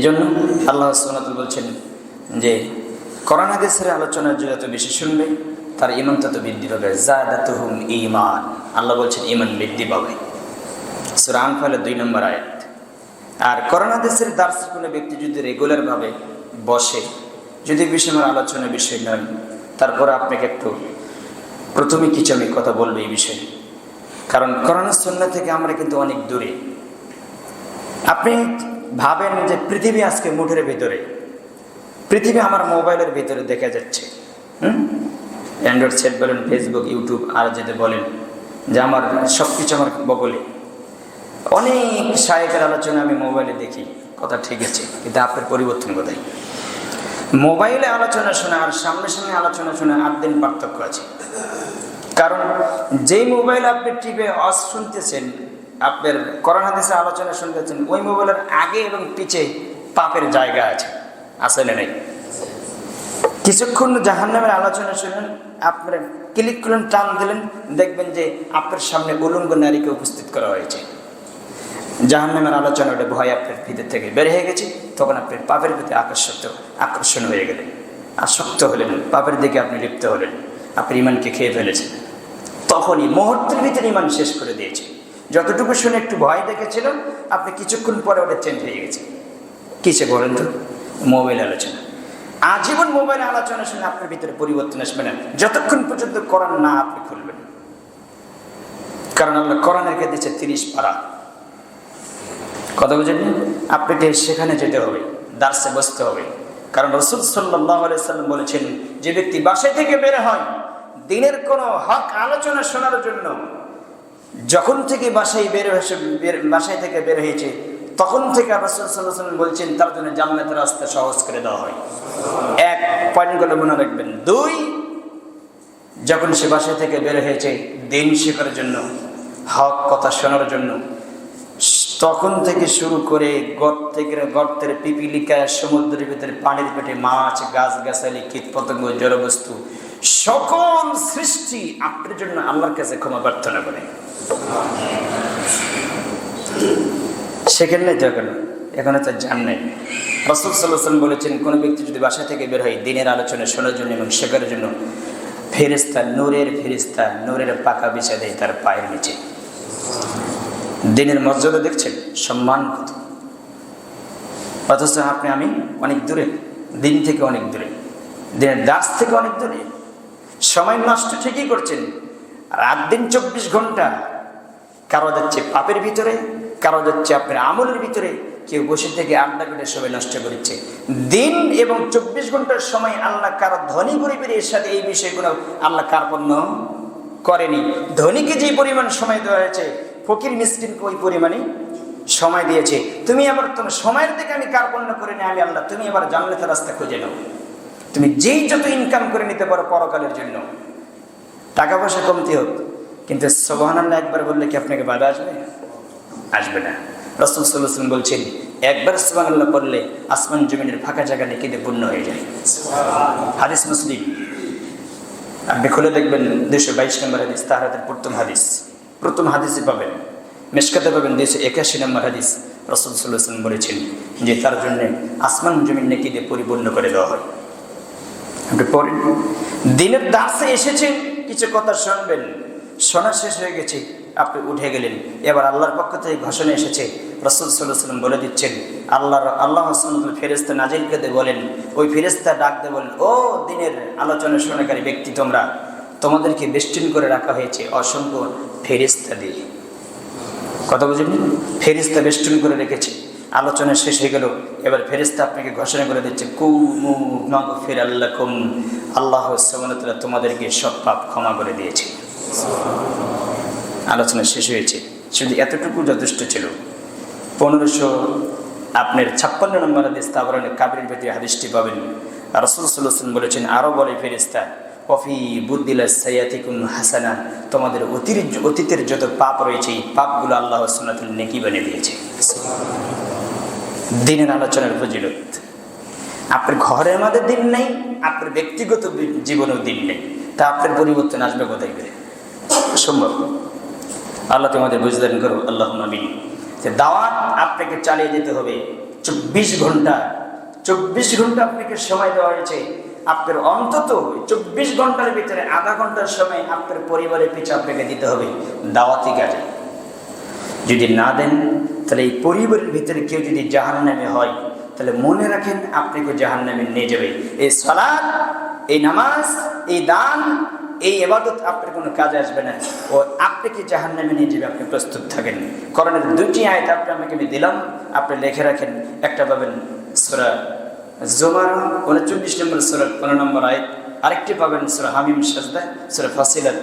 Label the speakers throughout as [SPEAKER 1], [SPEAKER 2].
[SPEAKER 1] এই জন্য আল্লাহ সোনাতুল বলছেন যে করোনা দেশের আলোচনার যত বেশি শুনবে, তার ইমান তত বৃদ্ধি পাবে। জাদাতুহুম ইমান আল্লাহ বলছেন ইমান বৃদ্ধি পাবে। সুরান ফলে দুই নম্বর আয়াত। আর করোনা দেশের দার্সের কোনো ব্যক্তি যদি রেগুলারভাবে বসে, যদি বিষয়ের আলোচনা বিষয় নয়, তারপর আপনাকে একটু প্রথমে কিছু আমি কথা বলব এই বিষয়ে? কারণ করোনা সন্না থেকে আমরা কিন্তু অনেক দূরে। আপনি ভাবেন যে পৃথিবী আজকে মুঠের ভিতরে। পৃথিবী আমার মোবাইলের ভিতরে দেখা যাচ্ছে। অ্যান্ড্রয়েড সেট বলেন ফেসবুক ইউটিউব আর যেতে বলেন যে আমার সব কিছু আমার বগলে। অনেক সাহেবের আলোচনা আমি মোবাইলে দেখি, কথা ঠিক আছে, কিন্তু আপনার পরিবর্তন কোথায়? মোবাইলে আলোচনা শোনা আর সামনে সামনে আলোচনা শোনা আট দিন পার্থক্য আছে। কারণ যেই মোবাইল আপনি টিপে অস শুনতেছেন আপনার করোনা দেশে আলোচনা শুনতেছেন, ওই মোবাইলের আগে এবং পিছে পাপের জায়গা আছে। আসলে নেই? কিছুক্ষণ জাহান্নামের আলোচনা শুনেন, আপনার ক্লিক করলেন, টান দিলেন, দেখবেন যে আপনার সামনে উলঙ্গ নারীকে উপস্থিত করা হয়েছে। জাহান্নামের আলোচনা ওটা ভয় আপনার ভিতর থেকে বের হয়ে গেছে, তখন আপনি পাপের প্রতি আকর্ষিত, আকর্ষণ হয়ে গেলেন। আসক্ত হলেন, পাপের দিকে আপনি লিপ্ত হলেন আপনি ইমানকে খেয়ে ফেলেছেন। তখনই মুহূর্তের ভিতরে ইমান শেষ করে দিয়েছে। যতটুকু শুনে একটু ভয় দেখেছিলেন আপনি কিছুক্ষণ পরে ওটা চেঞ্জ হয়ে গেছে। কিসে বলেন তো? মোবাইল আলোচনা। আজীবন মোবাইল আলোচনা শুনে আপনার ভিতরে পরিবর্তন আসবে না। যতক্ষণ পর্যন্ত কোরআন না আপনি খুলবেন। কারণ আল্লাহ কোরআনের কে দিচ্ছে তিরিশ পারা। কথা বুঝেন আপনাকে সেখানে যেতে হবে, দার্সে বসতে হবে। কারণ রসুল সাল্লাহ সাল্লাম বলেছেন, যে ব্যক্তি বাসায় থেকে বের হয়, দিনের কোনো হক আলোচনা শোনার জন্য যখন থেকে বাসায় বের হয়েছে বাসায় থেকে বের হয়েছে, তখন থেকে সাল্লাম বলছেন, তার জন্য জান্নাতের রাস্তা সহজ করে দেওয়া হয়। এক পয়েন্টগুলো মনে রাখবেন। দুই, যখন সে বাসা থেকে বের হয়েছে, দিন শেখার জন্য, হক কথা শোনার জন্য, তখন থেকে শুরু করে গর্তের গর্তের পিপিলিকা, সমুদ্রের ভিতরে পানির পেটে মাছ গাছ গাছালি কীট পতঙ্গ জড়বস্তু, সকল সৃষ্টি আপনার জন্য আল্লাহর কাছে ক্ষমা প্রার্থনা করে। সেখানে তো এখন এখানে তো জান নেই। রসুল সাল্লাম বলেছেন, কোনো ব্যক্তি যদি বাসা থেকে বের হয়, দিনের আলোচনা শোনার জন্য এবং শেখার জন্য ফেরিস্তা নূরের ফেরিস্তা নূরের পাকা বিছা দেয় তার পায়ের নিচে। দিনের মর্যাদা দেখছেন, সম্মান কত? অথচ আপনি, আমি অনেক দূরে, দিন থেকে অনেক দূরে, দিনের দাস থেকে অনেক দূরে। সময় নষ্ট ঠিকই করছেন, রাত দিন চব্বিশ ঘণ্টা কারও যাচ্ছে পাপের ভিতরে কারও যাচ্ছে আপনার আমলের ভিতরে কেউ বসে থেকে আড্ডা কেটে সময় নষ্ট করেছে। দিন এবং চব্বিশ ঘণ্টার সময় আল্লাহ কারও ধনী গরিবের এর সাথে এই বিষয়গুলো আল্লাহ কার্পণ্য করেনি। ধনীকে যে পরিমাণ সময় দেওয়া হয়েছে, ফকির মিসকিনকে ওই পরিমাণে সময় দিয়েছে। তুমি আবার তোমার সময়ের দিকে আমি কার্পণ্য করে নি আমি আল্লাহ, তুমি আবার জান্নাতের রাস্তা খুঁজে নাও। তুমি যেই যত ইনকাম করে নিতে পারো পরকালের জন্য, টাকা পয়সা কমতি হোক। কিন্তু সোবাহান্লাহ একবার বললে কি আপনাকে বাধা আসবে? আসবে না। রসুল সাল্লাম বলছেন একবার সোবাহান্লাহ পড়লে আসমান জমিনের ফাঁকা জায়গা নেকিতে পূর্ণ হয়ে যায়। হাদিস মুসলিম। আপনি খুলে দেখবেন দুশো বাইশ নম্বর হাদিস তার হাতের প্রথম হাদিস। প্রথম হাদিসে পাবেন। মেশকাতে পাবেন দুশো একাশি নম্বর হাদিস রসুল সাল্লাম বলেছেন যে তার জন্য আসমান জমিন নেকিতে পরিপূর্ণ করে দেওয়া হয়। আপনি পড়েন। দিনের দাসে এসেছেন কিছু কথা শুনবেন। শোনা শেষ হয়ে গেছে, আপনি উঠে গেলেন। এবার আল্লাহর পক্ষ থেকে ঘোষণা এসেছে, রসুল সাল্লাম বলে দিচ্ছেন, আল্লাহর, আল্লাহ হাসনুল ফেরেস্তা নাজিলকে দে বলেন, ওই ফেরেস্তা ডাক দে বলেন, ও দিনের আলোচনা শোনাকারী ব্যক্তি তোমরা, তোমাদেরকে বেষ্টিন করে রাখা হয়েছে অসংখ্য ফেরিস্তা দিয়ে কথা বুঝেননি ফেরিস্তা বেষ্টন করে রেখেছে, আলোচনা শেষ হয়ে গেল, এবার ফেরিস্তা আপনাকে ঘোষণা করে দিচ্ছে, কুমু ফের আল্লাহ কুম আল্লাহ তোমাদেরকে সব পাপ ক্ষমা করে দিয়েছে। আলোচনা শেষ হয়েছে। শুধু এতটুকু যথেষ্ট ছিল। পনেরোশো আপনার ছাপ্পান্ন নম্বর হাদিস তাবরানের কাবির ভেতরে হাদিসটি পাবেন। রসুল বলেছেন আরও বলে ফেরিস্তা কফি বুদ্দিলা সাইয়াতিকুম হাসানা, তোমাদের অতির অতীতের যত পাপ রয়েছে, এই পাপগুলো আল্লাহ সুন্নাতুল নেকি বানিয়ে দিয়েছে। দিনের আলোচনার ফজিলত। আপনার ঘরের মধ্যে দিন নেই, আপনার ব্যক্তিগত জীবনেও দিন নেই। তা আপনার পরিবর্তন আসবে কোথায় করে? সম্ভব। আল্লাহ তোমাদের বুঝদান করো আল্লাহ নবীন যে দাওয়াত আপনাকে চালিয়ে যেতে হবে। চব্বিশ ঘণ্টা চব্বিশ ঘণ্টা আপনাকে সময় দেওয়া হয়েছে। আপনার অন্তত চব্বিশ ঘণ্টার ভিতরে আধা ঘণ্টার সময় আপনার পরিবারের পিছু আপনাকে দিতে হবে দাওয়াতি কাজে। যদি না দেন, তাহলে এই পরিবারের ভিতরে কেউ যদি জাহান নামে হয়, তাহলে মনে রাখেন আপনাকে জাহান নামে নিয়ে যাবে। এই সালাদ এই নামাজ, এই দান এই এবাদত আপনার কোনো কাজে আসবে না। ও আপনাকে জাহান নামে নিয়ে যাবে আপনি প্রস্তুত থাকেন। করণের দুটি আয়ত আপনি আমাকে আমি দিলাম, আপনি লিখে রাখেন। একটা পাবেন সুরা জোমার, উনচল্লিশ নম্বর সুরা, পনেরো নম্বর আয়ত। আরেকটি পাবেন সুরা হামিম সাজদা, সুরা ফাসিলাত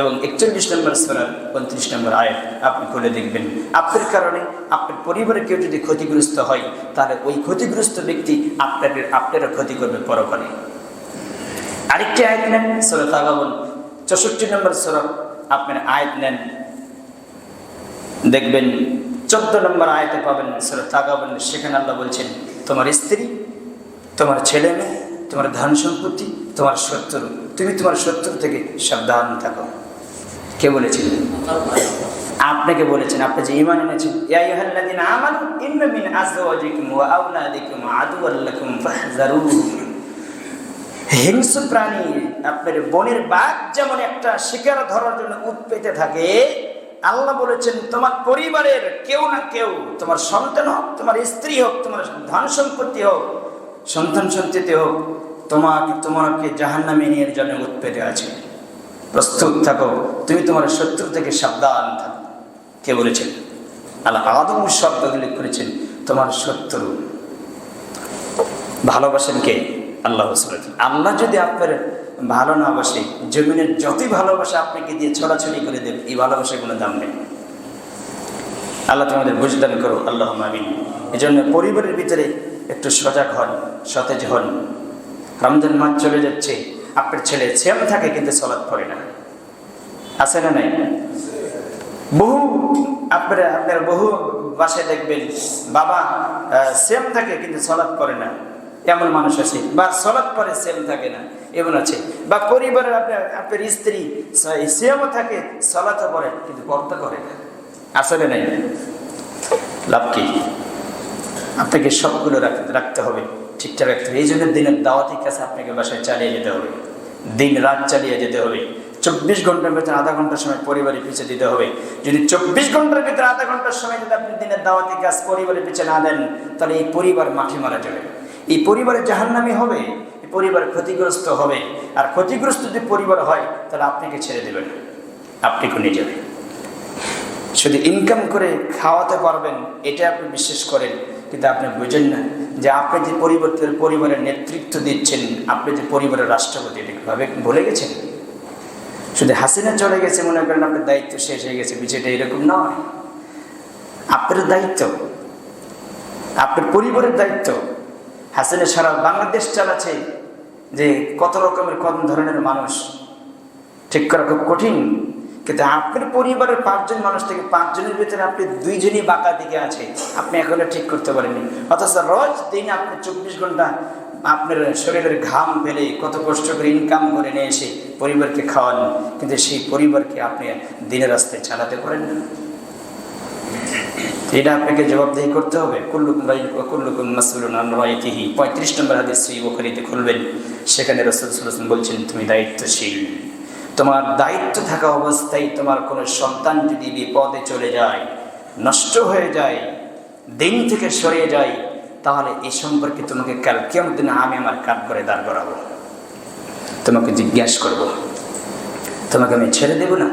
[SPEAKER 1] এবং একচল্লিশ নম্বর সুরা, উনত্রিশ নম্বর আয়াত। আপনি খুলে দেখবেন। আপনার কারণে আপনার পরিবারে কেউ যদি ক্ষতিগ্রস্ত হয়, তাহলে ওই ক্ষতিগ্রস্ত ব্যক্তি আপনাদের আপনারও ক্ষতি করবে পরকালে। আরেকটি আয়াত নেন, সুরা চৌষট্টি নম্বর সুরা আপনার আয়াত নেন। দেখবেন চোদ্দ নম্বর আয়তে পাবেন সুরা তাগাবন। সেখানে আল্লাহ বলছেন, তোমার স্ত্রী, তোমার ছেলে মেয়ে, তোমার ধন সম্পত্তি, তোমার শত্রু, তুমি তোমার শত্রু থেকে সাবধান থাকো। কে বলেছেন? আপনাকে বলেছেন, আপনি যে ইমান এনেছেন, ইয়া আমানু, ইন্না মিন আজওয়াজিকুম ওয়া আওলাদিকুম আদুওয়াল লাকুম হিংস্র প্রাণী আপনার বনের বাঘ যেমন একটা শিকার ধরার জন্য উৎপেতে থাকে, আল্লাহ বলেছেন, তোমার পরিবারের কেউ না কেউ, তোমার সন্তান হোক, তোমার স্ত্রী হোক, তোমার ধন সম্পত্তি হোক, সন্তান সন্ততি হোক, তোমাকে তোমাকে জাহান নামে নিয়ে জন্য উৎপেতে আছে। প্রস্তুত থাকো, তুমি তোমার শত্রু থেকে সাবধান থাকো। কে বলেছেন? আল্লাহ আদম শব্দ উল্লেখ করেছেন, তোমার শত্রু। ভালোবাসেন কে? আল্লাহ। আল্লাহ যদি আপনার ভালো না বাসে, জমিনের যতই ভালোবাসা আপনাকে দিয়ে ছড়াছড়ি করে দেবে, এই ভালোবাসার কোনো দাম নেই। আল্লাহ তোমাদের বুঝদান করো আল্লাহ মামিন এই জন্য পরিবারের ভিতরে একটু সজাগ হন, সতেজ হন। রমজান মাস চলে যাচ্ছে, আপনার ছেলে সেম থাকে কিন্তু সলাৎ পড়ে না। আছে না নাই? বহু আপনার আপনার বহু বাসায় দেখবেন, বাবা সেম থাকে কিন্তু সলাৎ করে না। এমন মানুষ আছে। বা সলাৎ পরে সেম থাকে না, এমন আছে। বা পরিবারের আপনার আপনার স্ত্রী সেমও থাকে, সলাৎও পড়ে কিন্তু পর্দা করে না। আসলে নাই? লাভ কি? আপনাকে সবগুলো রাখতে হবে, ঠিকঠাক রাখতে হবে। এই জন্য দিনের দাওয়াতি কাছে আপনাকে বাসায় চালিয়ে যেতে হবে। দিন রাত চালিয়ে যেতে হবে। চব্বিশ ঘণ্টার ভেতরে আধা ঘণ্টার সময় পরিবারের পিছিয়ে দিতে হবে। যদি চব্বিশ ঘণ্টার ভিতরে আধা ঘণ্টার সময় যদি আপনি দিনের দাওয়াতি কাজ পরিবারের পিছিয়ে না দেন, তাহলে এই পরিবার মাঠে মারা যাবে। এই পরিবারে জাহান্নামি হবে, এই পরিবার ক্ষতিগ্রস্ত হবে। আর ক্ষতিগ্রস্ত যদি পরিবার হয়, তাহলে আপনাকে ছেড়ে দেবেন। আপনি নিয়ে যাবেন শুধু ইনকাম করে খাওয়াতে পারবেন, এটা আপনি বিশ্বাস করেন, কিন্তু আপনি বুঝেন না যে আপনি যে পরিবর্তনের পরিবারের নেতৃত্ব দিচ্ছেন, আপনি যে পরিবারের রাষ্ট্রপতি, এটা ভাবে ভুলে গেছেন? শুধু হাসিনা চলে গেছে, মনে করেন আপনার দায়িত্ব শেষ হয়ে গেছে, বিষয়টা এরকম নয়। আপনার দায়িত্ব, আপনার পরিবারের দায়িত্ব হাসিনা সারা বাংলাদেশ চালাচ্ছে যে কত রকমের কত ধরনের মানুষ। ঠিক করা খুব কঠিন। কিন্তু আপনার পরিবারের পাঁচজন মানুষ থেকে পাঁচজনের ভিতরে আপনি দুইজনই বাঁকা দিকে আছে। আপনি এখনও ঠিক করতে পারেননি। অথচ রোজ দিন আপনি চব্বিশ ঘণ্টা আপনার শরীরের ঘাম ফেলে কত কষ্ট করে ইনকাম করে নিয়ে এসে পরিবারকে খাওয়ান। কিন্তু সেই পরিবারকে আপনি দিনের রাস্তায় চালাতে পারেন না। এটা আপনাকে জবাবদেহি করতে হবে। কুল্লুকুম রাই কুল্লুকুম মাসুলুন পঁয়ত্রিশ নম্বর হাদিস সই বখারিতে খুলবেন। সেখানে রসুল সাল্লাল্লাহু বলছেন, তুমি দায়িত্বশীল। তোমার দায়িত্ব থাকা অবস্থায় তোমার কোনো সন্তান যদি বিপদে চলে যায়, নষ্ট হয়ে যায়, দিন থেকে সরে যায়, তাহলে এ সম্পর্কে তোমাকে কাল কেমন আমি আমার কাজ করে দাঁড় করাবো। তোমাকে জিজ্ঞাসা করব, তোমাকে আমি ছেড়ে দেব না?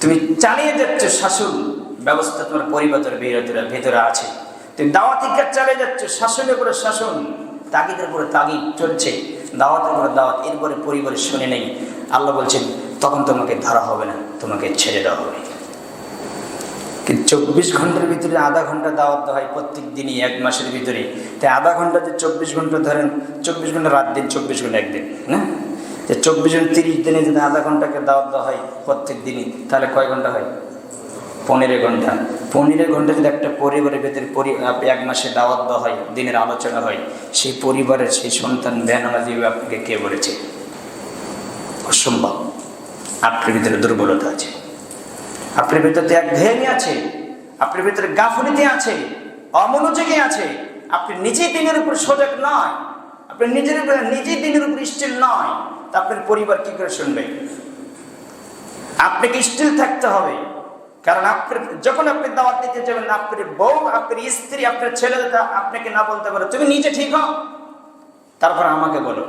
[SPEAKER 1] তুমি চালিয়ে যাচ্ছ শাসন ব্যবস্থা তোমার পরিবারের ভেতরে ভেতরে আছে। তুমি দাওয়াতি কাজ চালিয়ে যাচ্ছ, শাসনের উপরে শাসন, তাগিদের উপরে তাগিদ চলছে। দাওয়াতের উপরে দাওয়াত, এরপরে পরিবারের শুনে নেই। আল্লাহ বলছেন, তখন তোমাকে ধরা হবে না, তোমাকে ছেড়ে দেওয়া হবে। চব্বিশ ঘণ্টার ভিতরে আধা ঘণ্টা দাওয়াত দেওয়া হয় প্রত্যেক দিনই, এক মাসের ভিতরে। তাই আধা ঘণ্টা যে চব্বিশ ঘণ্টা ধরেন, চব্বিশ ঘণ্টা রাত দিন, চব্বিশ ঘণ্টা একদিন হ্যাঁ চব্বিশ ঘণ্টা তিরিশ দিনে যদি আধা ঘন্টাকে দাওয়াত দেওয়া হয় প্রত্যেক দিনই, তাহলে কয় ঘণ্টা হয়? পনেরো ঘণ্টা। পনেরো ঘণ্টা যদি একটা পরিবারের ভেতরে এক মাসে দাওয়াত দেওয়া হয়, দিনের আলোচনা হয়, সেই পরিবারের সেই সন্তান বেনামাজি আপনাকে কে বলেছে? অসম্ভব। আপনার ভিতরে দুর্বলতা আছে। আপনার ভিতরে এক ঘেয়েমি আছে। আপনার ভিতরে গাফলিতে আছে। অমনোযোগী আছে। আপনি নিজেই দিনের উপর সজাগ নয়। আপনি নিজের উপর- নিজেই দিনের উপর স্টিল নয়। তা আপনার পরিবার কি করে শুনবে? আপনাকে স্টিল থাকতে হবে। কারণ আপনি যখন আপনি দাওয়াত দিতে যাবেন, আপনার বউ, আপনার স্ত্রী, আপনার ছেলে আপনাকে না বলতে পারে, তুমি নিজে ঠিক হও? তারপর আমাকে বলো।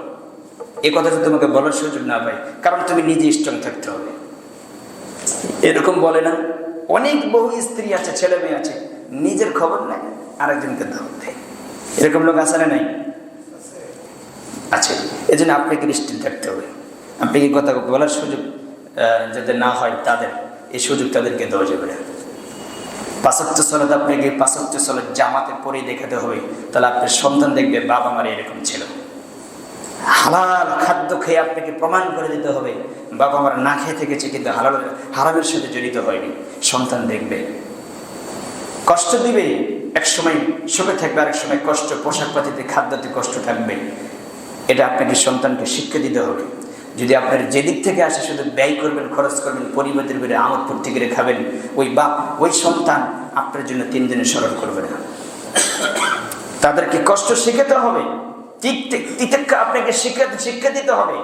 [SPEAKER 1] এই কথাটা তোমাকে বলার সুযোগ না পাই, কারণ তুমি নিজে স্ট্রং থাকতে হবে। এরকম বলে না, অনেক বহু স্ত্রী আছে, ছেলে মেয়ে আছে, নিজের খবর নেয়, আরেকজনকে দাওয়াত দেয়। এরকম লোক না নাই? আছে। এই জন্য আপনাকে স্টিল থাকতে হবে। আপনি কথা বলার সুযোগ যাতে না হয় তাদের। এই সুযোগ তাদেরকে দেওয়া যাবে না। পাঁচত্ব সলাদ আপনাকে পাঁচত্ব সলাদ জামাতে পরে দেখাতে হবে। তাহলে আপনার সন্তান দেখবে বাবা মার এরকম ছিল। হালাল খাদ্য খেয়ে আপনাকে প্রমাণ করে দিতে হবে। বাবা মার না খেয়ে থেকেছে কিন্তু হালাল, হারামের সাথে জড়িত হয়নি। সন্তান দেখবে। কষ্ট দিবে। এক সময় সুখে থাকবে, আরেক সময় কষ্ট, পোশাক পাতিতে খাদ্যতে কষ্ট থাকবে। এটা আপনাকে সন্তানকে শিক্ষা দিতে হবে। যদি আপনার যেদিক থেকে আসে শুধু ব্যয় করবেন, খরচ করবেন পরিবারের বেড়ে আমোদ ফুর্তি করে খাবেন, ওই বাপ, ওই সন্তান আপনার জন্য তিন দিনে স্মরণ করবে না। তাদেরকে কষ্ট শেখাতে হবে আপনাকে শিক্ষা শিক্ষা দিতে হবে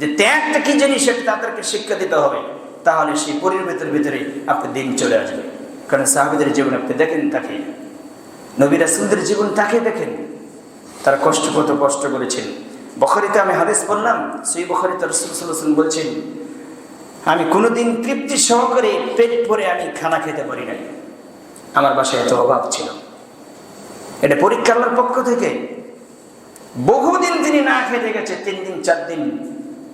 [SPEAKER 1] যে ত্যাগটা কি জিনিস সেটা তাদেরকে শিক্ষা দিতে হবে। তাহলে সেই পরিবেশের ভিতরে আপনার দিন চলে আসবে। কারণ সাহাবিদের জীবন আপনি দেখেন তাকে, নবী রাসুলদের জীবন তাকে দেখেন। তারা কষ্ট কত কষ্ট করেছেন। বখরিতে আমি হাদিস বললাম সেই বখরিতে রসুল বলছেন, আমি কোনোদিন তৃপ্তি সহকারে পেট ভরে আমি খানা খেতে পারি নাই। আমার বাসায় এত অভাব ছিল। এটা পরীক্ষা আল্লাহর পক্ষ থেকে। বহুদিন তিনি না খেতে গেছে, তিন দিন, চার দিন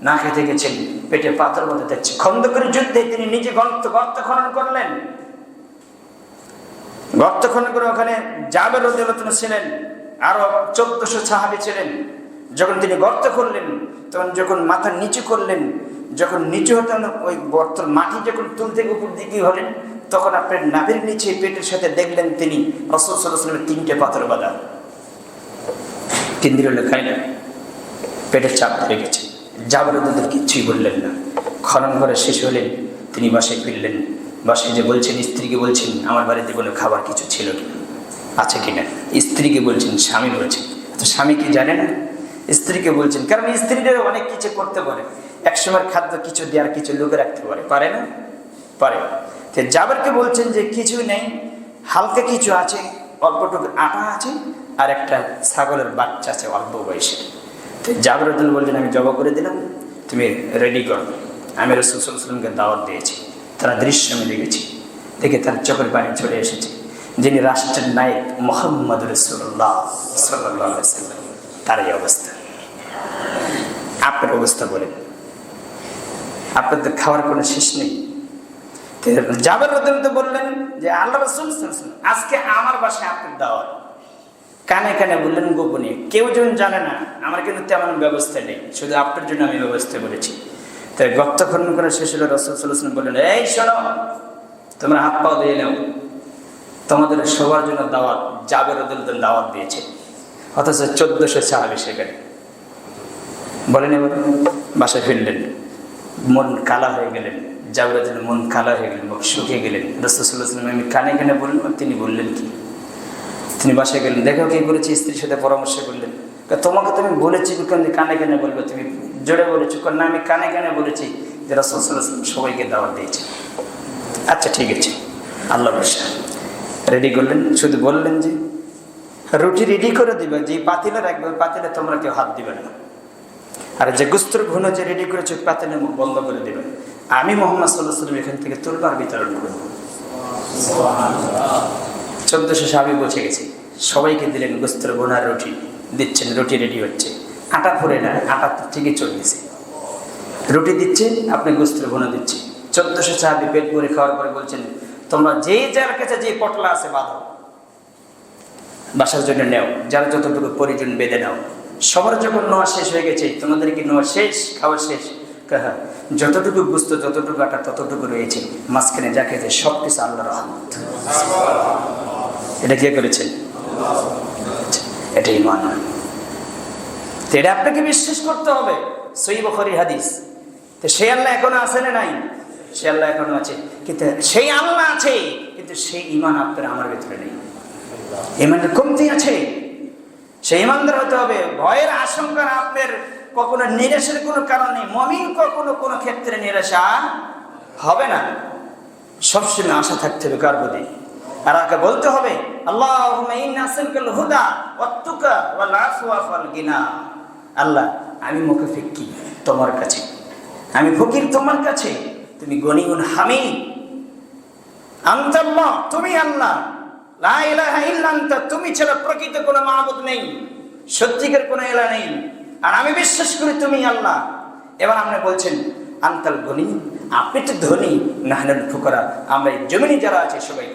[SPEAKER 1] না খেতে গেছেন। পেটে পাথর মধ্যে দেখছে। খন্দকের যুদ্ধে তিনি নিজে গর্ত গর্ত খনন করলেন। গর্ত খনন করে ওখানে জাবের ছিলেন। আরও চোদ্দশো সাহাবি ছিলেন। যখন তিনি গর্ত করলেন, তখন যখন মাথা নিচু করলেন, যখন নিচু হতেন ওই গর্তর মাটি যখন তুল থেকে উপর দিকে হলেন, তখন আপনার নাভির নিচে পেটের সাথে দেখলেন তিনি রসুল সাল্লামের তিনটে পাথর বাঁধা। হলে খাই না, পেটের চাপ ধরে গেছে। জাবরদের কিচ্ছুই বললেন না। খনন করে শেষ হলেন, তিনি বাসায় ফিরলেন। বাসায় যে বলছেন, স্ত্রীকে বলছেন, আমার বাড়িতে কোনো খাবার কিছু ছিল কিনা আছে কিনা? স্ত্রীকে বলছেন, স্বামী বলছেন তো স্বামী কি জানে না স্ত্রীকে বলছেন, কারণ স্ত্রীদের অনেক কিছু করতে পারে। একসময় খাদ্য কিছু দেওয়ার কিছু লুকে রাখতে পারে। পারে না? পারে। তো জাবারকে বলছেন যে কিছু নেই, হালকা কিছু আছে, অল্পটুকু আটা আছে, আর একটা ছাগলের বাচ্চা আছে অল্প বয়সে তো জাবরুদ্দিন বলছেন, আমি জবা করে দিলাম, তুমি রেডি করো। আমি রসুলসাল্লামকে দাওয়াত দিয়েছি। তারা দৃশ্য আমি দেখেছি। দেখে তার চোখের পানি চলে এসেছে। যিনি রাষ্ট্রের নায়ক মোহাম্মদ রসুল্লাহ সাল্লাহ সাল্লাম তার এই অবস্থা। আপনার অবস্থা বলেন। আপনার তো খাওয়ার কোনো শেষ নেই। জাবের রতন তো বললেন যে, আল্লাহ রসুল আজকে আমার বাসায় আপনার দাওয়াত। কানে কানে বললেন গোপনে, কেউ যখন জানে না, আমার কিন্তু তেমন ব্যবস্থা নেই। শুধু আপনার জন্য আমি ব্যবস্থা করেছি। তাই গপ্ত খনন করে শেষ হলো, রসুল বললেন, এই শোনো, তোমরা হাত পাও দিয়ে নাও। তোমাদের সবার জন্য দাওয়াত, জাবের রদুল দাওয়াত দিয়েছে। অথচ চোদ্দশো সাহাবি সেখানে বলেন এবার, বাসায় ফিরলেন, মন কালা হয়ে গেলেন জাবরাতের মন কালা হয়ে গেলেন শুকিয়ে গেলেন। রসুল্লাহাম আমি কানে কানে বললাম তিনি বললেন কি? তিনি বাসায় গেলেন, দেখো কি করেছি? স্ত্রীর সাথে পরামর্শ করলেন তোমাকে তুমি বলেছি কানে? কানে বলবে, তুমি জোরে বলেছ না, আমি কানে কানে বলেছি যে রসুল্লাহাম সবাইকে দাওয়াত দিয়েছে। আচ্ছা ঠিক আছে আল্লাহ রেডি করলেন, শুধু বললেন যে রুটি রেডি করে দিবে, যে পাতিলে রাখবে পাতিলে তোমরা কেউ হাত দিবে না। আর যে গুস্তর ঘন যে রেডি করেছে পাতিলে মুখ বন্ধ করে দিবে। আমি মোহাম্মদ সাল্লাহ সাল্লাম এখান থেকে তুলবার বিতরণ করব। চোদ্দশো সাহাবি পৌঁছে গেছে। সবাইকে দিলেন গুস্তর বোনার রুটি। দিচ্ছেন, রুটি রেডি হচ্ছে। আটা ফুরে না, আটা ঠিকই চলতেছে। রুটি দিচ্ছে আপনি গুস্তর বোনা দিচ্ছে চোদ্দশো সাহাবি পেট ভরে খাওয়ার পরে বলছেন, তোমরা যে যার কাছে যে পটলা আছে বাঁধো। বাসার জন্য নেও, যার যতটুকু প্রয়োজন বেঁধে নাও। সবার যখন নোয়া শেষ হয়ে গেছে, তোমাদের কি নোয়া শেষ? খাওয়া শেষ? হ্যাঁ যতটুকু বুঝতো, যতটুকু আটা, ততটুকু রয়েছে। মাঝখানে যা খেয়েছে, সব কিছু আল্লাহ রহমত। এটা কে করেছেন এটাই মান তো এটা আপনাকে বিশ্বাস করতে হবে। সই বখরি হাদিস। তো সেই আল্লাহ এখনও আছে না নাই? সে আল্লাহ এখনও আছে। কিন্তু সেই আল্লাহ আছে, কিন্তু সেই ইমান আপনার আমার ভেতরে নেই। ইমানের কমতি আছে। সেই ইমানদার হতে হবে। ভয়ের আশঙ্কার আপনার কখনো নিরাশের কোনো কারণ মমিন কখনো কোনো ক্ষেত্রে নিরাশা হবে না। সবসময় আশা থাকতে হবে কার প্রতি? আর আগে বলতে হবে আল্লাহ গিনা। আল্লাহ, আমি মুখে ফিক্কি তোমার কাছে। আমি ফকির তোমার কাছে। তুমি গনিগুন হামিদ। আন্তাল্লাহ, তুমি আল্লাহ। তুমি ছাড়া প্রকৃত কোনো মাহবুদ নেই, সত্যিকার কোনো এলা নেই। আর আমি বিশ্বাস করি তুমি আল্লাহ। এবার আপনি বলছেন, আন্তাল ধনী আপনি তো ধনী নাহলেন ফুকরা, আমরা এই জমিনে যারা আছে সবাই